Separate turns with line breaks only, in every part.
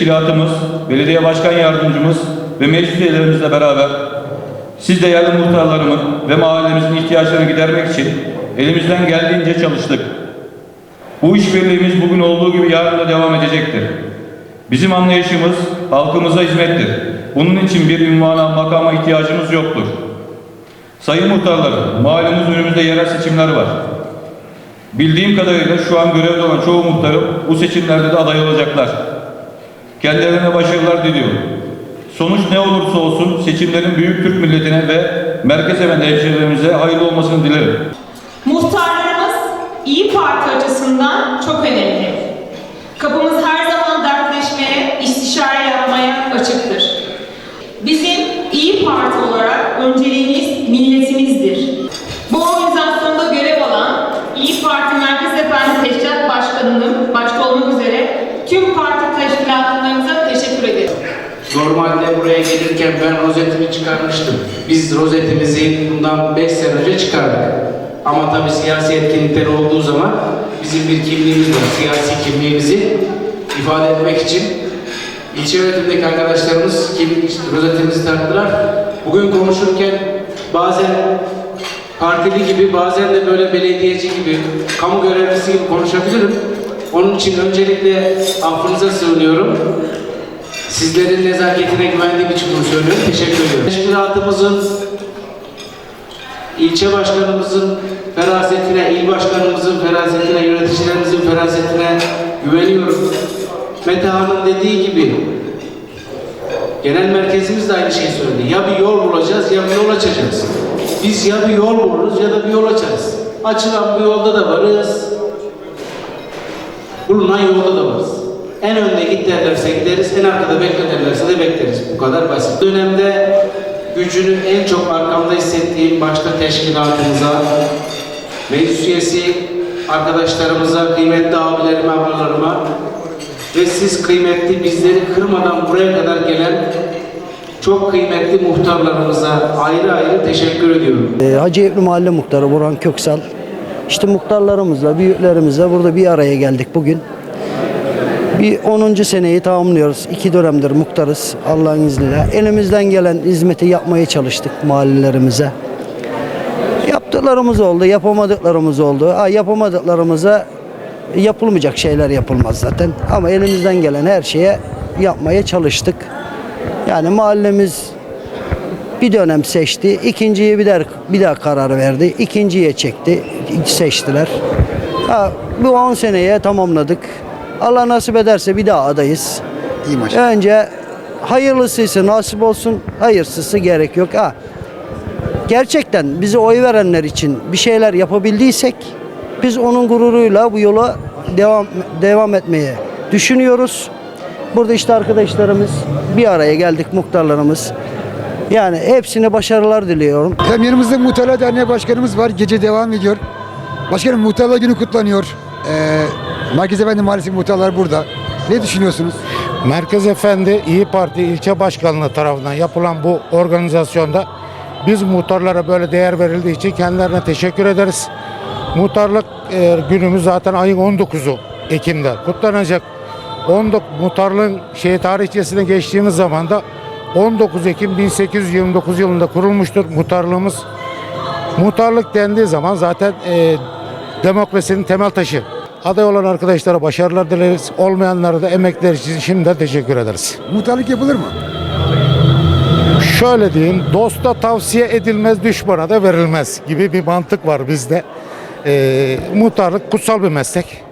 teşkilatımız, belediye başkan yardımcımız ve meclis üyelerimizle beraber siz değerli muhtarlarımın ve mahallemizin ihtiyaçlarını gidermek için elimizden geldiğince çalıştık. Bu işbirliğimiz bugün olduğu gibi yarın da devam edecektir. Bizim anlayışımız halkımıza hizmettir. Bunun için bir ünvana, makama ihtiyacımız yoktur. Sayın muhtarlarım, mahallemiz önümüzde yerel seçimler var. Bildiğim kadarıyla şu an görevde olan çoğu muhtarım bu seçimlerde de aday olacaklar. Kendilerine başarılar diliyorum. Sonuç ne olursa olsun seçimlerin büyük Türk milletine ve merkez emen hemşehrilerimize hayırlı olmasını dilerim.
Muhtarlarımız İyi Parti açısından çok önemli. Kapımız her zaman dertleşmeye, istişare yapmaya açıktır. Bizim İyi Parti olarak önceliğimiz milletimizdir. Bu organizasyonda görev alan İyi Parti Merkez Efendi Teşkilat Başkanı'nın başta olmak üzere tüm parti.
Normalde buraya gelirken ben rozetimi çıkarmıştım. Biz rozetimizi bundan 5 sene önce çıkardık. Ama tabii siyasi etkinlikler olduğu zaman bizim bir kimliğimiz var. Siyasi kimliğimizi ifade etmek için ilçe yönetimindeki arkadaşlarımız kimlik rozetimizi taktılar. Bugün konuşurken bazen partili gibi bazen de böyle belediyeci gibi, kamu görevlisi gibi konuşabilirim. Onun için öncelikle affınıza sığınıyorum. Sizlerin nezaketine güvendiğim için bunu söylüyorum. Teşekkür ediyorum. Teşkilatımızın, ilçe başkanımızın ferasetine, il başkanımızın ferasetine, yöneticilerimizin ferasetine güveniyorum. Mete Hanım dediği gibi genel merkezimiz de aynı şeyi söyledi. Ya bir yol bulacağız ya bir yol açacağız. Biz ya bir yol buluruz ya da bir yol açarız. Açılan bir yolda da varız. Bulunan yolda da varız. En önde git derlerse gideriz, en arkada bekle derlerse de bekleriz. Bu kadar basit. Dönemde gücünü en çok arkamda hissettiğim başta teşkilatımıza, meclis üyesi arkadaşlarımıza, kıymetli abilerime, ablalarıma ve siz kıymetli bizleri kırmadan buraya kadar gelen çok kıymetli muhtarlarımıza ayrı ayrı teşekkür ediyorum.
Ee, Hacı Evli Mahalle Muhtarı Burhan Köksal. İşte muhtarlarımızla, büyüklerimizle burada bir araya geldik bugün. Bir 10. seneyi tamamlıyoruz. İki dönemdir muhtarız Allah'ın izniyle. Elimizden gelen hizmeti yapmaya çalıştık mahallelerimize. Yaptıklarımız oldu, yapamadıklarımız oldu. Ha, yapamadıklarımıza yapılmayacak şeyler yapılmaz zaten. Ama elimizden gelen her şeye yapmaya çalıştık. Yani mahallemiz bir dönem seçti. ikinciyi bir daha, bir daha karar verdi. İkinciye çekti. Seçtiler. Ha, bu 10 seneye tamamladık. Allah nasip ederse bir daha adayız.
İyi maşallah.
Önce hayırlısıysa nasip olsun, hayırsızı gerek yok. Ha, gerçekten bize oy verenler için bir şeyler yapabildiysek biz onun gururuyla bu yola devam devam etmeye düşünüyoruz. Burada işte arkadaşlarımız bir araya geldik muhtarlarımız. Yani hepsine başarılar diliyorum.
Hem yanımızda Muhtarlar Derneği Başkanımız var. Gece devam ediyor. Başkanım Muhtarlar Günü kutlanıyor. Ee, Merkez Efendi Mahallesi muhtarlar burada. Ne düşünüyorsunuz?
Merkez Efendi İyi Parti ilçe başkanlığı tarafından yapılan bu organizasyonda biz muhtarlara böyle değer verildiği için kendilerine teşekkür ederiz. Muhtarlık e, günümüz zaten ayın 19'u Ekim'de kutlanacak. 19 muhtarlığın şey tarihçesine geçtiğimiz zaman da 19 Ekim 1829 yılında kurulmuştur muhtarlığımız. Muhtarlık dendiği zaman zaten e, demokrasinin temel taşı. Aday olan arkadaşlara başarılar dileriz. Olmayanlara da emekler için şimdiden teşekkür ederiz.
Muhtarlık yapılır mı?
Şöyle diyeyim, dosta tavsiye edilmez, düşmana da verilmez gibi bir mantık var bizde. Ee, muhtarlık kutsal bir meslek.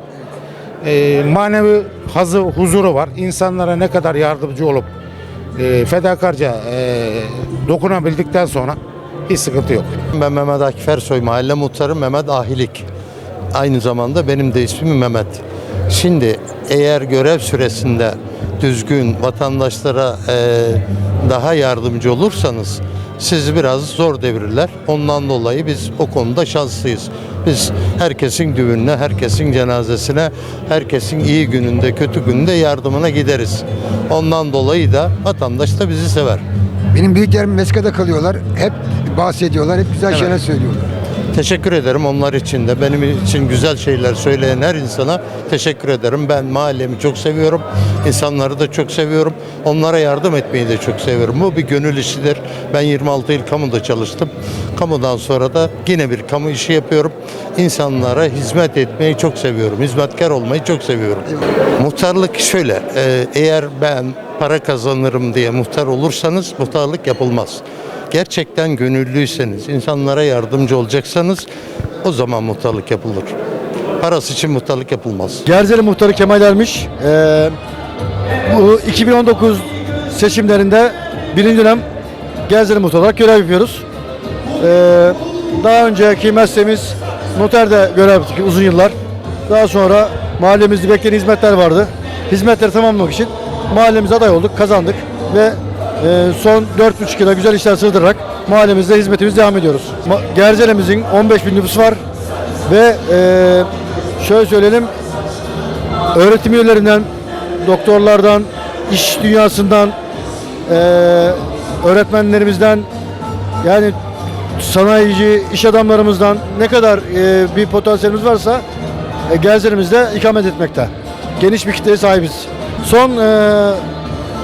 Ee, manevi hazı, huzuru var. İnsanlara ne kadar yardımcı olup e, fedakarca e, dokunabildikten sonra hiç sıkıntı yok.
Ben Mehmet Akif Ersoy, mahalle muhtarı Mehmet Ahilik. Aynı zamanda benim de ismim Mehmet. Şimdi eğer görev süresinde düzgün vatandaşlara eee, daha yardımcı olursanız sizi biraz zor devirirler. Ondan dolayı biz o konuda şanslıyız. Biz herkesin düğününe, herkesin cenazesine, herkesin iyi gününde, kötü gününde yardımına gideriz. Ondan dolayı da vatandaş da bizi sever.
Benim büyüklerim Meska'da kalıyorlar. Hep bahsediyorlar. Hep güzel
Evet.
şeyler söylüyorlar.
Teşekkür ederim onlar için de. Benim için güzel şeyler söyleyen her insana teşekkür ederim. Ben mahallemi çok seviyorum. İnsanları da çok seviyorum. Onlara yardım etmeyi de çok seviyorum. Bu bir gönül işidir. Ben 26 yıl kamuda çalıştım. Kamudan sonra da yine bir kamu işi yapıyorum. İnsanlara hizmet etmeyi çok seviyorum. Hizmetkar olmayı çok seviyorum. Muhtarlık şöyle. e, Eğer ben para kazanırım diye muhtar olursanız muhtarlık yapılmaz gerçekten gönüllüyseniz, insanlara yardımcı olacaksanız o zaman muhtarlık yapılır. Parası için muhtarlık yapılmaz.
Gerzeli Muhtarı Kemal Ermiş. Ee, bu 2019 seçimlerinde birinci dönem Gerzeli Muhtar olarak görev yapıyoruz. Ee, daha önceki mesleğimiz noterde görev yaptık uzun yıllar. Daha sonra mahallemizde bekleyen hizmetler vardı. Hizmetleri tamamlamak için mahallemize aday olduk, kazandık ve e, son 4,5 yıla güzel işler sığdırarak mahallemizde hizmetimiz devam ediyoruz. Gerzeli'mizin 15 bin nüfusu var ve e, şöyle söyleyelim öğretim üyelerinden, doktorlardan, iş dünyasından, eee, öğretmenlerimizden, yani sanayici, iş adamlarımızdan ne kadar eee, bir potansiyelimiz varsa e, ikamet etmekte. Geniş bir kitleye sahibiz. Son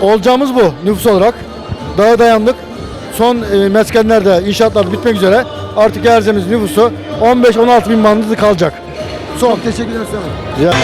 olacağımız bu nüfus olarak. Daha dayandık. Son e, meskenlerde, inşaatlar bitmek üzere. Artık Gerze'miz nüfusu 15-16 bin bandında kalacak. Son.
Teşekkürler sana.
Rica-